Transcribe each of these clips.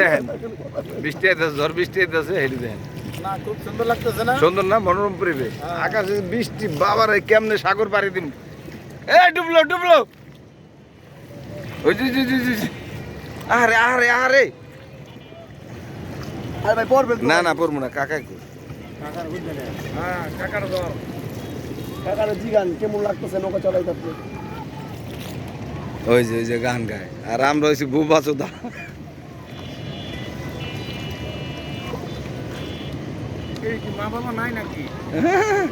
দেখেন বৃষ্টি আইতেছে ঝড় বৃষ্টি আইতেছে হেঁটে দেখেন। না সুন্দর না? সুন্দর না মনোরম পরিবেশ। হ্যাঁ। আকাশে বৃষ্টি বাবার কেমনে সাগর পাড়ি দিন এ ডুবলো ডুবলো। ওই জি জি জি জি জি। আরে আরে আরে আরে ভাই পড়বে না না পড়ব না কাকা না হ্যাঁ ওই যে ওই যে গান গায়। আর আমরা হয়েছি মা বাবা নাই নাকি হ্যাঁ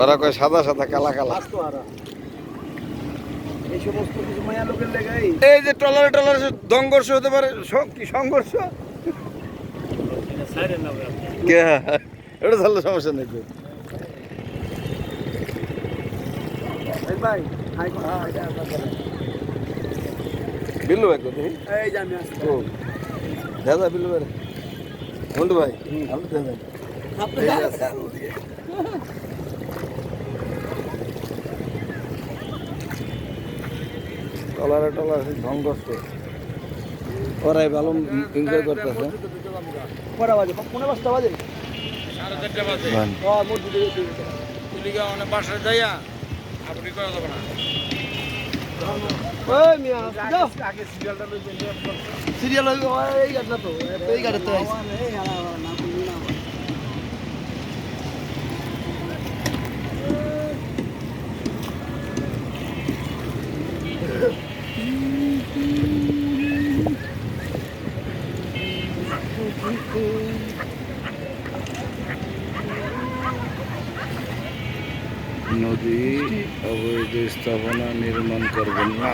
ওরা কয় সাদা সাদা কালা কালা এই সমস্ত কিছু মায়া লোকের লেগাই এই যে টলারে টলারে সংঘর্ষ হতে পারে কি সংঘর্ষ কে এটা তাহলে সমস্যা নেই ভাই ভাই মন্টু ভাই আপনি দাদা আপনি টলারে টলারে সংঘর্ষ ওরাই ভালো এনজয় করতেছে। কটা বাজে? পনেরো পাঁচটা বাজে? সাড়ে চারটে বাজে। বাসায় যাইয়া আপনি করা যাবে না। ওই মিয়া যাও আগে সিরিয়ালটা লইবেন সিরিয়াল এই গাড়ি না তো এই গাড়িতে আইছি নদী অবৈধ স্থাপনা নির্মাণ করবেন না